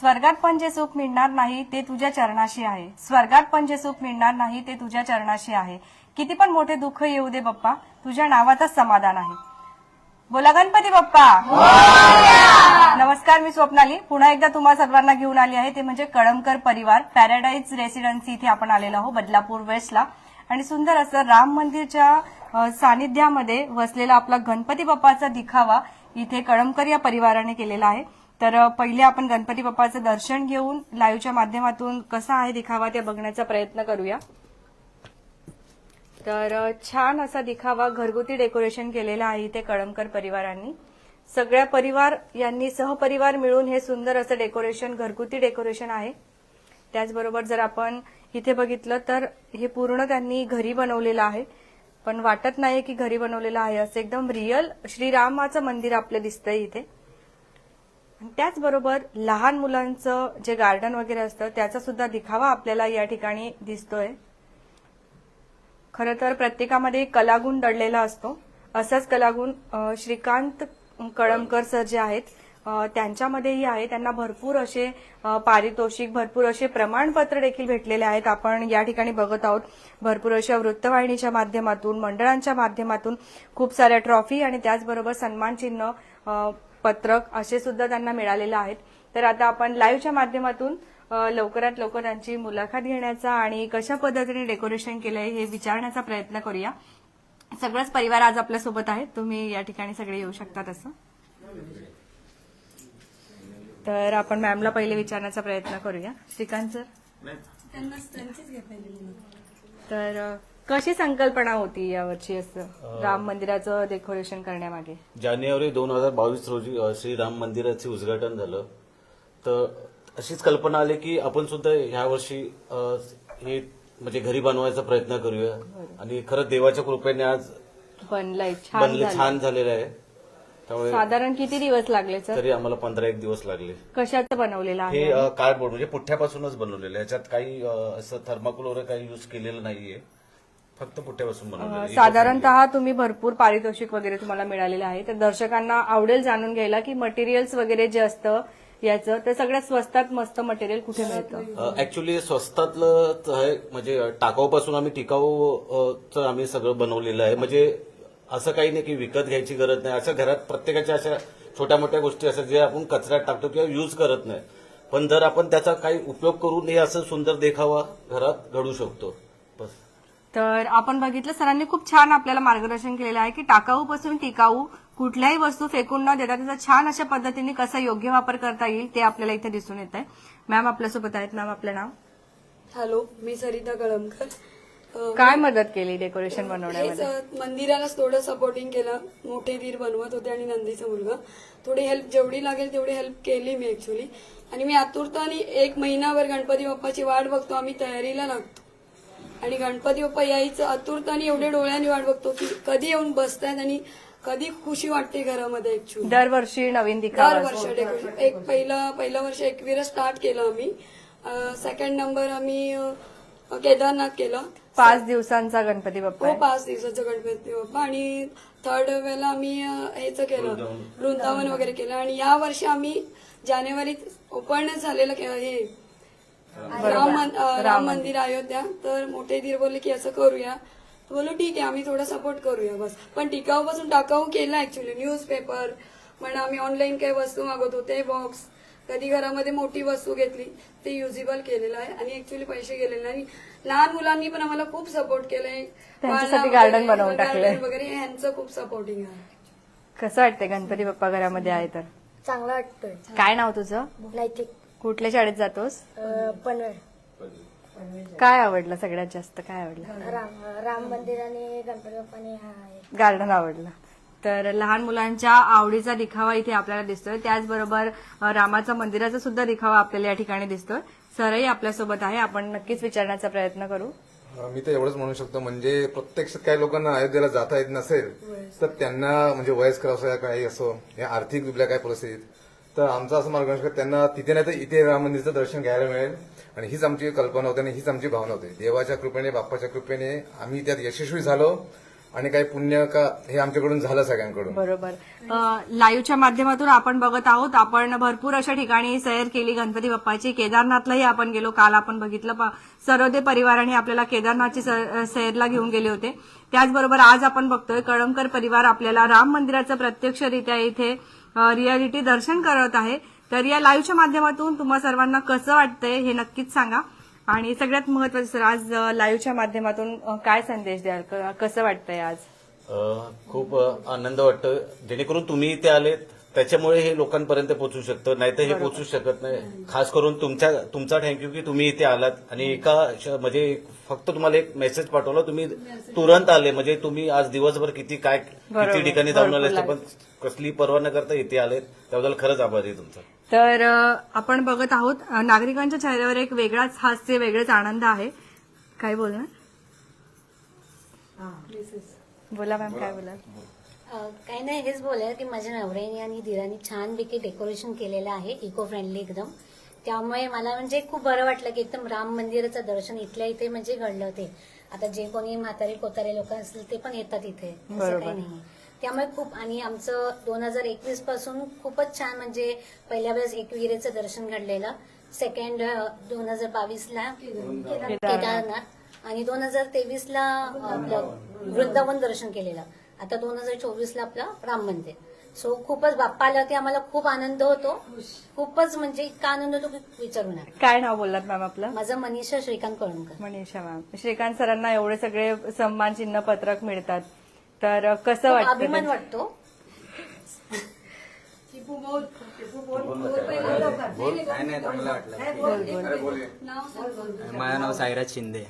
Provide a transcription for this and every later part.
स्वर्गात पण जे सुख मिळणार नाही ते तुझ्या चरणाशी आहे. स्वर्गात पण जे सुख मिळणार नाही ते तुझ्या चरणाशी आहे. किती पण मोठे दुःख येऊ दे बाप्पा तुझ्या नावातच समाधान आहे. बोला गणपती बाप्पा. नमस्कार मी स्वप्नाली. पुन्हा एकदा तुम्हा सर्वांना घेऊन आली आहे. ते म्हणजे कळमकर परिवार पॅराडाईज रेसिडेन्सी इथे आपण आलेलो आहोत बदलापूर वेस्टला. आणि सुंदर असं राम मंदिरच्या सानिध्यामध्ये वसलेला आपला गणपती बाप्पाचा दिखावा इथे कळमकर या परिवाराने केलेला आहे. तर पहिले आपण गणपती बाप्पाचं दर्शन घेऊन लाईव्हच्या माध्यमातून कसा आहे दिखावा ते बघण्याचा प्रयत्न करूया. तर छान असा दिखावा घरगुती डेकोरेशन केलेला आहे इथे कळमकर परिवारांनी. सगळ्या परिवार यांनी सहपरिवार मिळून हे सुंदर असं डेकोरेशन घरगुती डेकोरेशन आहे. त्याचबरोबर जर आपण इथे बघितलं तर हे पूर्ण त्यांनी घरी बनवलेलं आहे. पण वाटत नाही की घरी बनवलेलं आहे असं. एकदम रिअल श्रीरामाचं मंदिर आपलं दिसतंय इथे. त्याचबरोबर लहान मुलांचं जे गार्डन वगैरे असतं त्याचा सुद्धा दिखावा आपल्याला या ठिकाणी दिसतोय. खरं तर प्रत्येकामध्ये कलागुण दडलेला असतो. असाच कलागुण श्रीकांत कळमकर सर जे आहेत त्यांच्यामध्येही आहे. त्यांना भरपूर असे पारितोषिक भरपूर असे प्रमाणपत्र देखील भेटलेले आहेत. आपण या ठिकाणी बघत आहोत. भरपूर अशा वृत्तवाहिनीच्या माध्यमातून मंडळांच्या माध्यमातून खूप साऱ्या ट्रॉफी आणि त्याचबरोबर सन्मान चिन्ह पत्रक असे सुद्धा त्यांना मिळालेले आहेत. तर आता आपण लाईव्हच्या माध्यमातून लवकरात लवकर त्यांची मुलाखत घेण्याचा आणि कशा पद्धतीने डेकोरेशन केलंय हे विचारण्याचा प्रयत्न करूया. सगळंच परिवार आज आपल्यासोबत आहे तुम्ही या ठिकाणी सगळे येऊ शकता तसं. तर आपण मॅमला पहिले विचारण्याचा प्रयत्न करूया. श्रीकांत सर तर कशी संकल्पना होती यावर्षी असं? राम मंदिराचं डेकोरेशन करण्यामागे? जानेवारी दोन हजार बावीस रोजी अ, श्रीराम मंदिराचे उद्घाटन झालं. तर अशीच कल्पना आली की आपण सुद्धा ह्या वर्षी हे म्हणजे घरी बनवायचा प्रयत्न करूया. आणि खरं देवाच्या कृपेने आज बनलंय छान झालेलं आहे. त्यामुळे साधारण किती दिवस लागले सर? तरी आम्हाला पंधरा एक दिवस लागले. कशाचं बनवलेलं हे आहे? कार्डबोर्ड म्हणजे पुठ्ठ्यापासूनच बनवलेलं आहे. याच्यात काही अ, असं थर्माकोल वगैरे काही युज केलेलं नाहीये. फक्त पुठ्ठ्यापासून बनवलेलं आहे. साधारणतः तुम्ही भरपूर पारितोषिक वगैरे तुम्हाला मिळालेलं आहे. तर दर्शकांना आवडेल जाणून घ्यायला की मटेरियल्स वगैरे जे असतं याचं ते सगळ्यात स्वस्तात मस्त मटेरियल कुठे मिळतं? ऍक्च्युली स्वस्तातलं आहे म्हणजे टाकाऊपासून आम्ही टिकाऊ अ, चं आम्ही सगळं बनवलेलं आहे. म्हणजे असं काही नाही की विकत घ्यायची गरज नाही. असं घरात प्रत्येकाच्या अशा छोट्या मोठ्या गोष्टी असतात जे आपण कचऱ्यात टाकतो किंवा युज करत नाही. पण जर आपण त्याचा काही उपयोग करून हे असं सुंदर देखावा घरात घडू शकतो. बस. तर आपण बघितलं सरांनी खूप छान आपल्याला मार्गदर्शन केलेलं आहे की टाकाऊ पासून टिकाऊ कुठल्याही वस्तू फेकून न देता त्याचा छान अशा पद्धतीने कसा योग्य वापर करता येईल ते आपल्याला इथे दिसून येत आहे मॅम आपल्यासोबत आहेत. मॅम आपलं नाव? हॅलो मी सरिता कळमकर. काय मदत केली डेकोरेशन हेच बनवण्यामध्ये अं, मंदिरालाच थोडं सपोर्टिंग केलं. मोठे धीर बनवत होते आणि नंदीचा मुलगा. थोडी हेल्प जेवढी लागेल तेवढी हेल्प केली मी ऍक्च्युली आणि मी आतुरताने एक महिनाभर गणपती बाप्पाची वाट बघतो. आम्ही तयारीला लागतो. आणि गणपती बाप्पा यायचं आतुरताने एवढे डोळ्यांनी वाट बघतो की कधी येऊन बसतायत आणि कधी खुशी वाटते घरामध्ये ऍक्च्युली दरवर्षी नवीन दिखावा. दर वर्ष डेकोरेशन एक पहिलं पहिलं वर्ष एकविरा स्टार्ट केलं आम्ही. सेकंड नंबर आम्ही अं, केदारनाथ केलं. पाच दिवसांचा गणपती बाप्पा हो आहे. पाच दिवसाचं गणपती बाप्पा. आणि थर्ड वेळेला आम्ही अं, ह्याचं केलं. वृंदावन. वगैरे केलं. आणि या वर्षी आम्ही जानेवारीत ओपन झालेलं के- हे. राम मन- अं, राम मंदिर. अयोध्या. तर मोठे धीर बोलले की असं करूया. तर बोललो ठीक आहे आम्ही थोडा सपोर्ट करूया बस. पण टिकाऊ पासून टाकाऊ केलं ऍक्च्युली न्यूजपेपर म्हणा आम्ही ऑनलाईन काही वस्तू मागवत होते बॉक्स कधी घरामध्ये मोठी वस्तू घेतली ते युजेबल केलेलं आहे. आणि ऍक्च्युली पैसे गेलेले नाही. आणि लहान मुलांनी पण आम्हाला खूप सपोर्ट केलंय. वगैरे, बनवून टाकलंय. वगैरे ह्यांचं खूप सपोर्टिंग आहे. कसं वाटतंय गणपती बाप्पा घरामध्ये आहे तर? चांगला वाटतोय. काय नाव तुझं? नैतिक. कुठल्या शाळेत जातोस? अं, पनवेल. काय आवडलं सगळ्यात जास्त? काय आवडलं? राम राम मंदिर आणि गणपती बाप्पाने हा. गार्डन आवडलं. तर लहान मुलांच्या आवडीचा दिखावा इथे आपल्याला दिसतोय. त्याचबरोबर रामाचा मंदिराचा सुद्धा दिखावा आपल्याला या ठिकाणी दिसतोय. सरही आपल्यासोबत आहे. आपण नक्कीच विचारण्याचा प्रयत्न करू. मी तर एवढंच म्हणू शकतो. म्हणजे प्रत्यक्षात काही लोकांना अयोध्येला जाता येत नसेल तर त्यांना म्हणजे वयस्कर असो या काही असो या आर्थिक दुबल्या काय परिस्थितीत तर आमचं असं मार्गदर्शन आहे, त्यांना तिथे नाही तर इथे राम मंदिरचं दर्शन घ्यायला मिळेल. आणि हीच आमची कल्पना होती आणि हीच आमची भावना होती. देवाच्या कृपेने बाप्पाच्या कृपेने आम्ही त्यात यशस्वी झालो. आणि काही पुण्य का हे आमच्याकडून झालं सगळ्यांकडून. बरोबर. लाईव्हच्या माध्यमातून आपण बघत आहोत आपण भरपूर अशा ठिकाणी सैर केली गणपती बाप्पाची. केदारनाथलाही आपण गेलो. काल आपण बघितलं प- परिवाराने आपल्याला केदारनाथची सैरला घेऊन गेले होते. त्याचबरोबर आज आपण बघतोय कळमकर परिवार आपल्याला राम मंदिराचं प्रत्यक्षरित्या इथे रियालिटी दर्शन करत आहे. तर या लाईव्हच्या माध्यमातून तुम्हा सर्वांना कसं वाटतंय हे नक्कीच सांगा. आणि सगळ्यात महत्वाचं सर आज लाईव्हच्या माध्यमातून काय संदेश द्याल? कसं वाटतंय आज? खूप आनंद वाटतो जेणेकरून तुम्ही इथे आलेत. त्याच्यामुळे हे लोकांपर्यंत पोहोचू शकतं. नाहीतर हे पोहोचू शकत नाही. खास करून तुमच्या तुमचा थँक्यू की तुम्ही इथे आलात आणि एका म्हणजे फक्त तुम्हाला एक मेसेज पाठवला. तुम्ही तुरंत आले. म्हणजे तुम्ही आज दिवसभर किती काय किती ठिकाणी जाऊन आले असते पण कसली पर्वा न करता इथे आलेत. त्याबद्दल खरंच आभार आहे तुमचा. तर आपण बघत आहोत नागरिकांच्या चेहऱ्यावर एक वेगळाच हास्य वेगळाच आनंद आहे. काय बोलणार? बोला मॅम काय बोला. काही नाही हेच बोलाय की माझ्या नवऱ्याने आणि दिराने छानपैकी डेकोरेशन केलेलं आहे इको फ्रेंडली एकदम. त्यामुळे मला म्हणजे खूप बरं वाटलं की एकदम राम मंदिराचं दर्शन इथल्या इथे म्हणजे घडलं ते. आता जे कोणी म्हातारे कोतारे लोक असतील ते पण येतात इथे असं. काही नाही. त्यामुळे खूप आणि आमचं दोन हजार एकवीसपासून खूपच छान म्हणजे पहिल्या वेळेस एकविरेचं दर्शन घडलेलं. सेकंड दोन हजार बावीसला केदारनाथ. आणि दोन हजार तेवीसला आपलं वृंदावन दर्शन केलेलं. आता दोन हजार चोवीसला आपलं राम मंदिर. सो खूपच बाप्पा आला की आम्हाला खूप आनंद होतो. खूपच म्हणजे इतका आनंद होतो की विचारू नका. काय नाव बोललात मॅम आपलं? माझं मनीषा श्रीकांत कळमकर मनीषा मॅम. श्रीकांत सरांना एवढे सगळे सन्मान चिन्ह पत्रक मिळतात. तर कसं खूप वाटतं अभिमान? वाटतो. काय नाही चांगलं वाटलं. माझं नाव साईराज शिंदे.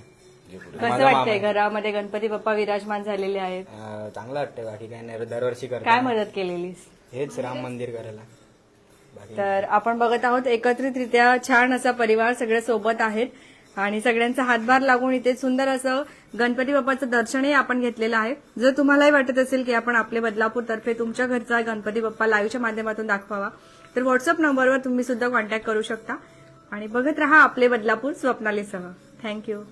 कसं वाटतंय घरामध्ये गणपती बाप्पा विराजमान झालेले आहेत? चांगलं वाटतं बाकी काय नाही. दरवर्षी काय करतो मदत केलेलीस? हेच राम मंदिर करायला. बाकी तर आपण बघत आहोत एकत्रितरित्या छान असा परिवार सगळे सोबत आहेत. आणि सगळ्यांचा हातभार लागून इथे सुंदर असं गणपती बाप्पाचं दर्शनही आपण घेतलेलं आहे. जर तुम्हालाही वाटत असेल की आपण आपले बदलापूर तर्फे तुमच्या घरचा गणपती बाप्पा लाईव्हच्या माध्यमातून दाखवावा तर व्हॉट्सअप नंबरवर तुम्ही सुद्धा कॉन्टॅक्ट करू शकता. आणि बघत राहा आपले बदलापूर स्वप्नालीसह. थँक्यू